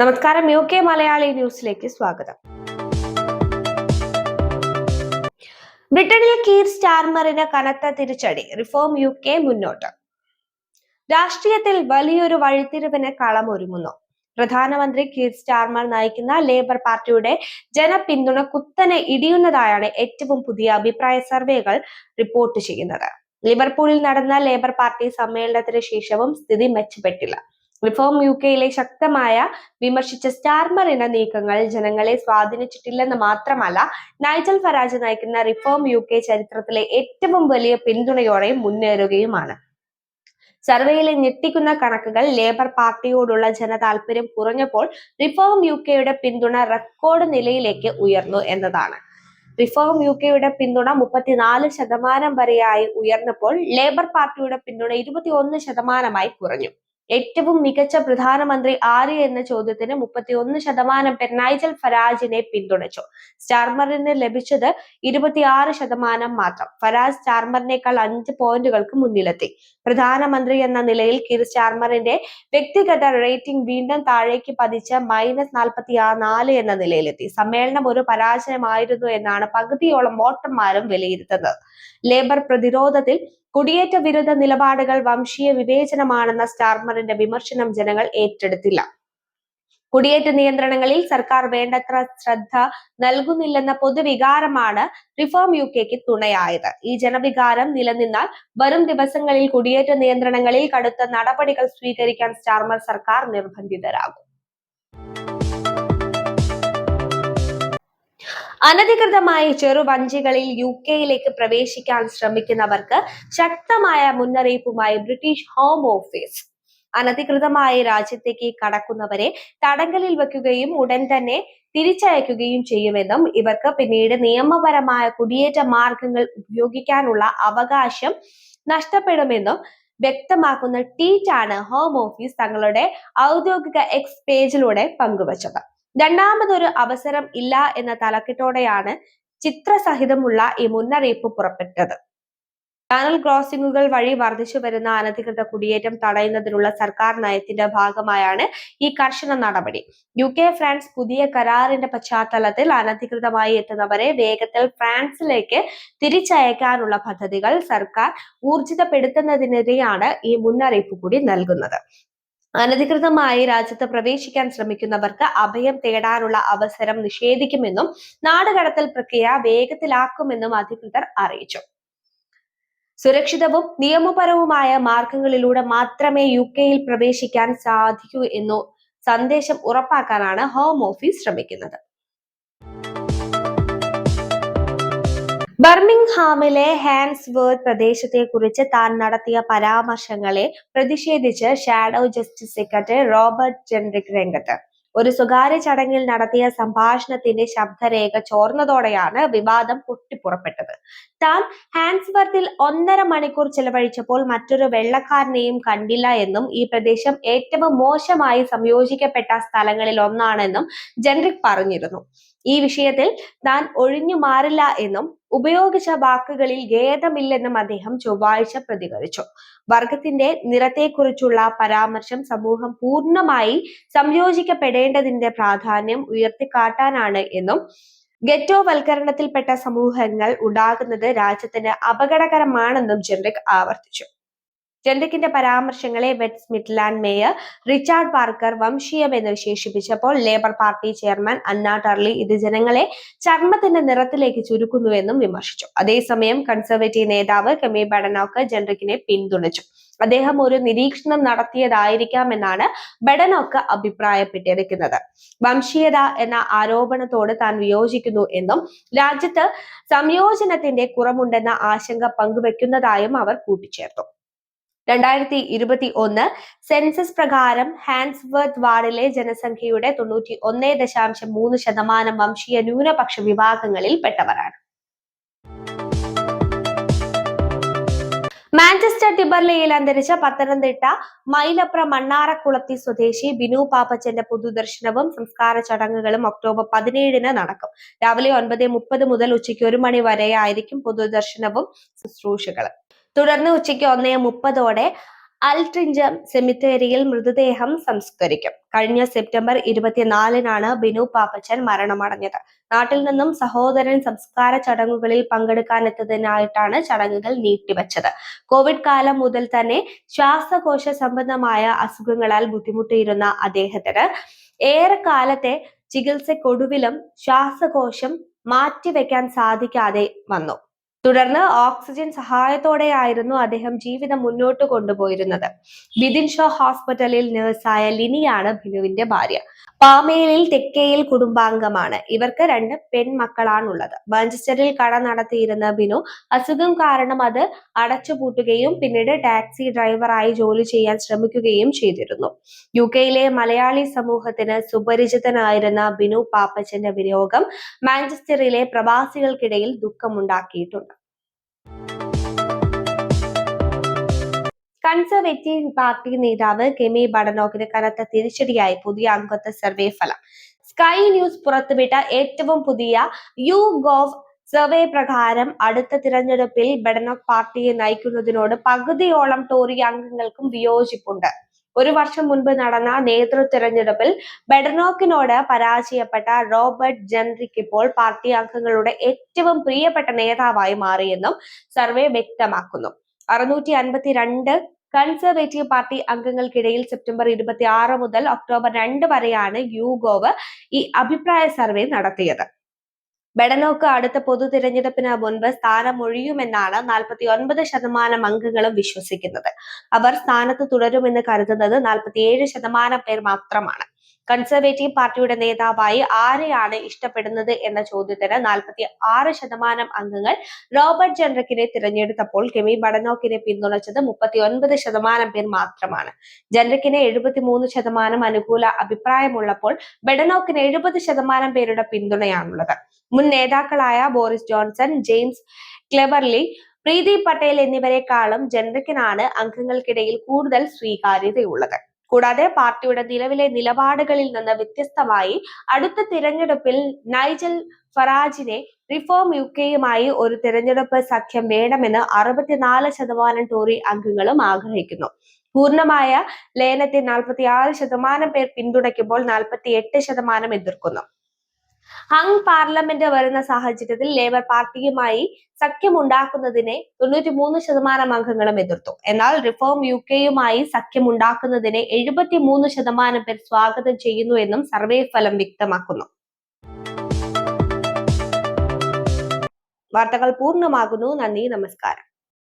നമസ്കാരം. U K Malayali ന്യൂസിലേക്ക് സ്വാഗതം. ബ്രിട്ടനിൽ കീർ സ്റ്റാർമറിന് കനത്ത തിരിച്ചടി. റിഫോം യു കെ മുന്നോട്ട്. രാഷ്ട്രീയത്തിൽ വലിയൊരു വഴിത്തിരിവിന് കളമൊരുങ്ങുന്നു. പ്രധാനമന്ത്രി കീർ സ്റ്റാർമർ നയിക്കുന്ന ലേബർ പാർട്ടിയുടെ ജനപിന്തുണ കുത്തനെ ഇടിയുന്നതായാണ് ഏറ്റവും പുതിയ അഭിപ്രായ സർവേകൾ റിപ്പോർട്ട് ചെയ്യുന്നത്. ലിവർപൂളിൽ നടന്ന ലേബർ പാർട്ടി സമ്മേളനത്തിന് ശേഷവും സ്ഥിതി മെച്ചപ്പെട്ടില്ല. റിഫോം യു കെയിലെ ശക്തമായ വിമർശിച്ച സ്റ്റാർമർ എന്ന നീക്കങ്ങൾ ജനങ്ങളെ സ്വാധീനിച്ചിട്ടില്ലെന്ന് മാത്രമല്ല നൈജൽ ഫരാജ് നയിക്കുന്ന റിഫോം യു കെ ചരിത്രത്തിലെ ഏറ്റവും വലിയ പിന്തുണയോടെ മുന്നേറുകയുമാണ്. സർവേയിലെ ഞെട്ടിക്കുന്ന കണക്കുകൾ ലേബർ പാർട്ടിയോടുള്ള ജനതാൽപര്യം കുറഞ്ഞപ്പോൾ റിഫോം യു കെയുടെ പിന്തുണ റെക്കോർഡ് നിലയിലേക്ക് ഉയർന്നു എന്നതാണ്. റിഫോം യു കെയുടെ പിന്തുണ മുപ്പത്തിനാല് ശതമാനം വരെയായി ഉയർന്നപ്പോൾ ലേബർ പാർട്ടിയുടെ പിന്തുണ ഇരുപത്തിയൊന്ന് ശതമാനമായി കുറഞ്ഞു. ഏറ്റവും മികച്ച പ്രധാനമന്ത്രി ആര് എന്ന ചോദ്യത്തിന് മുപ്പത്തിയൊന്ന് ശതമാനം പേർ നൈജൽ ഫരാജിനെ പിന്തുണച്ചു. സ്റ്റാർമറിന് ലഭിച്ചത് ഇരുപത്തിയാറ് ശതമാനം മാത്രം. ഫരാജ് സ്റ്റാർമറിനേക്കാൾ അഞ്ച് പോയിന്റുകൾക്ക് മുന്നിലെത്തി. പ്രധാനമന്ത്രി എന്ന നിലയിൽ കിർ സ്റ്റാർമറിന്റെ വ്യക്തിഗത റേറ്റിംഗ് വീണ്ടും താഴേക്ക് പതിച്ച് മൈനസ് നാൽപ്പത്തി നാല് എന്ന നിലയിലെത്തി. സമ്മേളനം ഒരു പരാജയമായിരുന്നു എന്നാണ് പകുതിയോളം വോട്ടർമാരും വിലയിരുത്തുന്നത്. ലേബർ പ്രതിരോധത്തിൽ കുടിയേറ്റ വിരുദ്ധ നിലപാടുകൾ വംശീയ വിവേചനമാണെന്ന സ്റ്റാർമറിന്റെ വിമർശനം ജനങ്ങൾ ഏറ്റെടുത്തില്ല. കുടിയേറ്റ നിയന്ത്രണങ്ങളിൽ സർക്കാർ വേണ്ടത്ര ശ്രദ്ധ നൽകുന്നില്ലെന്ന പൊതുവികാരമാണ് റിഫോം യു കെക്ക് തുണയായത്. ഈ ജനവികാരം നിലനിന്നാൽ വരും ദിവസങ്ങളിൽ കുടിയേറ്റ നിയന്ത്രണങ്ങളിൽ കടുത്ത നടപടികൾ സ്വീകരിക്കാൻ സ്റ്റാർമർ സർക്കാർ നിർബന്ധിതരാകും. അനധികൃതമായി ചെറുവഞ്ചികളിൽ യു കെയിലേക്ക് പ്രവേശിക്കാൻ ശ്രമിക്കുന്നവർക്ക് ശക്തമായ മുന്നറിയിപ്പുമായി ബ്രിട്ടീഷ് ഹോം ഓഫീസ് അനധികൃതമായി രാജ്യത്തേക്ക് കടക്കുന്നവരെ തടങ്കലിൽ വെക്കുകയും ഉടൻ തന്നെ തിരിച്ചയക്കുകയും ചെയ്യുമെന്നും ഇവർക്ക് പിന്നീട് നിയമപരമായ കുടിയേറ്റ മാർഗങ്ങൾ ഉപയോഗിക്കാനുള്ള അവകാശം നഷ്ടപ്പെടുമെന്നും വ്യക്തമാക്കുന്ന ട്വീറ്റാണ് ഹോം ഓഫീസ് തങ്ങളുടെ ഔദ്യോഗിക എക്സ് പേജിലൂടെ പങ്കുവച്ചത്. രണ്ടാമതൊരു അവസരം ഇല്ല എന്ന തലക്കെട്ടോടെയാണ് ചിത്രസഹിതമുള്ള ഈ മുന്നറിയിപ്പ് പുറപ്പെട്ടത്. ചാനൽ ക്രോസിംഗുകൾ വഴി വർദ്ധിച്ചു വരുന്ന അനധികൃത കുടിയേറ്റം തടയുന്നതിനുള്ള സർക്കാർ നയത്തിന്റെ ഭാഗമായാണ് ഈ കർശന നടപടി. യു കെ ഫ്രാൻസ് പുതിയ കരാറിന്റെ പശ്ചാത്തലത്തിൽ അനധികൃതമായി എത്തുന്നവരെ വേഗത്തിൽ ഫ്രാൻസിലേക്ക് തിരിച്ചയക്കാനുള്ള പദ്ധതികൾ സർക്കാർ ഊർജിതപ്പെടുത്തുന്നതിനെതിരെയാണ് ഈ മുന്നറിയിപ്പ് കൂടി നൽകുന്നത്. അനധികൃതമായി രാജ്യത്ത് പ്രവേശിക്കാൻ ശ്രമിക്കുന്നവർക്ക് അഭയം തേടാനുള്ള അവസരം നിഷേധിക്കുമെന്നും നാടുകടത്തൽ പ്രക്രിയ വേഗത്തിലാക്കുമെന്നും അധികൃതർ അറിയിച്ചു. സുരക്ഷിതവും നിയമപരവുമായ മാർഗങ്ങളിലൂടെ മാത്രമേ യു കെയിൽ പ്രവേശിക്കാൻ സാധിക്കൂ എന്നു സന്ദേശം ഉറപ്പാക്കാനാണ് ഹോം ഓഫീസ് ശ്രമിക്കുന്നത്. ബർമിംഗ്ഹാമിലെ ഹാൻസ്വേർത്ത് പ്രദേശത്തെക്കുറിച്ച് താൻ നടത്തിയ പരാമർശങ്ങളെ പ്രതിഷേധിച്ച് shadow justice secretary Robert Jenrick രംഗത്ത്. ഒരു സ്വകാര്യ ചടങ്ങിൽ നടത്തിയ സംഭാഷണത്തിന്റെ ശബ്ദരേഖ ചോർന്നതോടെയാണ് വിവാദം പൊട്ടിപ്പുറപ്പെട്ടത്. താൻ ഹാൻസ്വർത്തിൽ ഒന്നര മണിക്കൂർ ചെലവഴിച്ചപ്പോൾ മറ്റൊരു വെള്ളക്കാരനെയും കണ്ടില്ല എന്നും ഈ പ്രദേശം ഏറ്റവും മോശമായി സംയോജിക്കപ്പെട്ട സ്ഥലങ്ങളിൽ ഒന്നാണെന്നും ജെൻറിക് പറഞ്ഞിരുന്നു. ഈ വിഷയത്തിൽ താൻ ഒഴിഞ്ഞു മാറില്ല എന്നും ഉപയോഗിച്ച വാക്കുകളിൽ ഖേദമില്ലെന്നും അദ്ദേഹം ചൊവ്വാഴ്ച പ്രതികരിച്ചു. വർഗത്തിന്റെ നിറത്തെക്കുറിച്ചുള്ള പരാമർശം സമൂഹം പൂർണമായി സംയോജിക്കപ്പെടേണ്ടതിന്റെ പ്രാധാന്യം ഉയർത്തിക്കാട്ടാനാണ് എന്നും ഗെറ്റോ വൽക്കരണത്തിൽപ്പെട്ട സമൂഹങ്ങൾ ഉണ്ടാകുന്നത് രാജ്യത്തിന് അപകടകരമാണെന്നും ജെൻറിക് ആവർത്തിച്ചു. ജെൻറിക്കിന്റെ പരാമർശങ്ങളെ West Midland mayor Richard Parker വംശീയം എന്ന് വിശേഷിപ്പിച്ചപ്പോൾ Labour party chairman Anna Turley ഇത് ജനങ്ങളെ ചർമ്മത്തിന്റെ നിറത്തിലേക്ക് ചുരുക്കുന്നുവെന്നും വിമർശിച്ചു. അതേസമയം കൺസർവേറ്റീവ് നേതാവ് കെമി ബഡനോക്ക് ജെൻഡക്കിനെ പിന്തുണച്ചു. അദ്ദേഹം ഒരു നിരീക്ഷണം നടത്തിയതായിരിക്കാമെന്നാണ് ബഡനോക്ക് അഭിപ്രായപ്പെട്ടിരിക്കുന്നത്. വംശീയത എന്ന ആരോപണത്തോട് താൻ വിയോജിക്കുന്നു എന്നും രാജ്യത്ത് സംയോജനത്തിന്റെ കുറവുണ്ടെന്ന ആശങ്ക പങ്കുവെക്കുന്നതായും അവർ കൂട്ടിച്ചേർത്തു. രണ്ടായിരത്തി ഇരുപത്തി ഒന്ന് സെൻസസ് പ്രകാരം ഹാൻസ്വർത്ത് വാർഡിലെ ജനസംഖ്യയുടെ തൊണ്ണൂറ്റി ഒന്നേ ദശാംശം മൂന്ന് ശതമാനം വംശീയ ന്യൂനപക്ഷ വിഭാഗങ്ങളിൽ പെട്ടവരാണ്. മാഞ്ചസ്റ്റർ ടിബർലയിൽ അന്തരിച്ച പത്തനംതിട്ട മൈലപ്ര മണ്ണാറക്കുളത്തി സ്വദേശി ബിനു പാപ്പച്ചന്റെ പൊതുദർശനവും സംസ്കാര ചടങ്ങുകളും ഒക്ടോബർ പതിനേഴിന് നടക്കും. രാവിലെ ഒൻപത് മുപ്പത് മുതൽ ഉച്ചയ്ക്ക് ഒരു മണി വരെയായിരിക്കും പൊതുദർശനവും ശുശ്രൂഷകളും. തുടർന്ന് ഉച്ചയ്ക്ക് ഒന്നേ മുപ്പതോടെ അൽട്രിഞ്ചം സെമിത്തേരിയിൽ മൃതദേഹം സംസ്കരിക്കും. കഴിഞ്ഞ സെപ്റ്റംബർ ഇരുപത്തിനാലിനാണ് ബിനു പാപ്പച്ചൻ മരണമടഞ്ഞത്. നാട്ടിൽ നിന്നും സഹോദരൻ സംസ്കാര ചടങ്ങുകളിൽ പങ്കെടുക്കാനെത്തതിനായിട്ടാണ് ചടങ്ങുകൾ നീട്ടിവച്ചത്. കോവിഡ് കാലം മുതൽ തന്നെ ശ്വാസകോശ സംബന്ധമായ അസുഖങ്ങളാൽ ബുദ്ധിമുട്ടിയിരുന്ന അദ്ദേഹത്തിന് ഏറെക്കാലത്തെ ചികിത്സക്കൊടുവിലും ശ്വാസകോശം മാറ്റിവെക്കാൻ സാധിക്കാതെ വന്നു. തുടർന്ന് ഓക്സിജൻ സഹായത്തോടെയായിരുന്നു അദ്ദേഹം ജീവിതം മുന്നോട്ട് കൊണ്ടുപോയിരുന്നത്. ബിദിൻ ഷോ ഹോസ്പിറ്റലിൽ നഴ്സായ ലിനിയാണ് ബിനുവിന്റെ ഭാര്യ. പാമേലിൽ തെക്കേയിൽ കുടുംബാംഗമാണ്. ഇവർക്ക് രണ്ട് പെൺമക്കളാണുള്ളത്. മാഞ്ചസ്റ്ററിൽ കട നടത്തിയിരുന്ന ബിനു അസുഖം കാരണം അത് അടച്ചുപൂട്ടുകയും പിന്നീട് ടാക്സി ഡ്രൈവറായി ജോലി ചെയ്യാൻ ശ്രമിക്കുകയും ചെയ്തിരുന്നു. യു കെയിലെ മലയാളി സമൂഹത്തിന് സുപരിചിതനായിരുന്ന ബിനു പാപ്പച്ചന്റെ വിനിയോഗം മാഞ്ചസ്റ്ററിലെ പ്രവാസികൾക്കിടയിൽ ദുഃഖമുണ്ടാക്കിയിട്ടുണ്ട്. കൺസർവേറ്റീവ് പാർട്ടി നേതാവ് കെമി ബഡനോക്കിന് കനത്ത തിരിച്ചടിയായി പുതിയ അംഗത്വ സർവേ ഫലം. സ്കൈ ന്യൂസ് പുറത്തുവിട്ട ഏറ്റവും പുതിയ യു ഗോവ് സർവേ പ്രകാരം അടുത്ത തിരഞ്ഞെടുപ്പിൽ ബഡനോക് പാർട്ടിയെ നയിക്കുന്നതിനോട് പകുതിയോളം ടോറി അംഗങ്ങൾക്കും വിയോജിപ്പുണ്ട്. ഒരു വർഷം മുൻപ് നടന്ന നേതൃ തിരഞ്ഞെടുപ്പിൽ ബെഡനോക്കിനോട് പരാജയപ്പെട്ട റോബർട്ട് ജെൻറിക് ഇപ്പോൾ പാർട്ടി അംഗങ്ങളുടെ ഏറ്റവും പ്രിയപ്പെട്ട നേതാവായി മാറിയെന്നും സർവേ വ്യക്തമാക്കുന്നു. അറുന്നൂറ്റി അൻപത്തിരണ്ട് കൺസർവേറ്റീവ് പാർട്ടി അംഗങ്ങൾക്കിടയിൽ സെപ്റ്റംബർ ഇരുപത്തി ആറ് മുതൽ ഒക്ടോബർ രണ്ട് വരെയാണ് യുഗോവ് ഈ അഭിപ്രായ സർവേ നടത്തിയത്. ബെഡനോക്ക് അടുത്ത പൊതു തിരഞ്ഞെടുപ്പിന് മുൻപ് സ്ഥാനം ഒഴിയുമെന്നാണ് നാൽപ്പത്തി ഒൻപത് ശതമാനം അംഗങ്ങളും വിശ്വസിക്കുന്നത്. അവർ സ്ഥാനത്ത് തുടരുമെന്ന് കരുതുന്നത് നാൽപ്പത്തിയേഴ് ശതമാനം പേർ മാത്രമാണ്. കൺസർവേറ്റീവ് പാർട്ടിയുടെ നേതാവായി ആരെയാണ് ഇഷ്ടപ്പെടുന്നത് എന്ന ചോദ്യത്തിന് നാൽപ്പത്തി ആറ് ശതമാനം അംഗങ്ങൾ റോബർട്ട് ജനറക്കിനെ തിരഞ്ഞെടുത്തപ്പോൾ കെമി ബഡനോക്കിനെ പിന്തുണച്ചത് മുപ്പത്തി ഒൻപത് ശതമാനം പേർ മാത്രമാണ്. ജനറക്കിന് എഴുപത്തിമൂന്ന് ശതമാനം അനുകൂല അഭിപ്രായമുള്ളപ്പോൾ ബഡനോക്കിന് എഴുപത് ശതമാനം പേരുടെ പിന്തുണയാണുള്ളത്. മുൻ നേതാക്കളായ Boris Johnson James Cleverly Priti Patel എന്നിവരെക്കാളും ജനറക്കിനാണ് അംഗങ്ങൾക്കിടയിൽ കൂടുതൽ സ്വീകാര്യതയുള്ളത്. കൂടാതെ പാർട്ടിയുടെ നിലവിലെ നിലപാടുകളിൽ നിന്ന് വ്യത്യസ്തമായി അടുത്ത തിരഞ്ഞെടുപ്പിൽ നൈജൽ ഫറാജിനെ റിഫോം യു കെയുമായി ഒരു തിരഞ്ഞെടുപ്പ് സഖ്യം വേണമെന്ന് അറുപത്തിനാല് ശതമാനം ടോറി അംഗങ്ങളും ആഗ്രഹിക്കുന്നു. പൂർണമായ ലയനത്തെ നാൽപ്പത്തി ആറ് ശതമാനം പേർ പിന്തുണയ്ക്കുമ്പോൾ നാൽപ്പത്തി എട്ട് ശതമാനം എതിർക്കുന്നു. ഹങ് പാർലമെന്റ് വരുന്ന സാഹചര്യത്തിൽ ലേബർ പാർട്ടിയുമായി സഖ്യമുണ്ടാക്കുന്നതിനെ തൊണ്ണൂറ്റി മൂന്ന് ശതമാനം അംഗങ്ങളും എതിർത്തു. എന്നാൽ റിഫോം യു കെയുമായി സഖ്യമുണ്ടാക്കുന്നതിനെ എഴുപത്തി മൂന്ന് ശതമാനം പേർ സ്വാഗതം ചെയ്യുന്നു എന്നും സർവേ ഫലം വ്യക്തമാക്കുന്നു. വാർത്തകൾ പൂർണമാകുന്നു. നന്ദി നമസ്കാരം.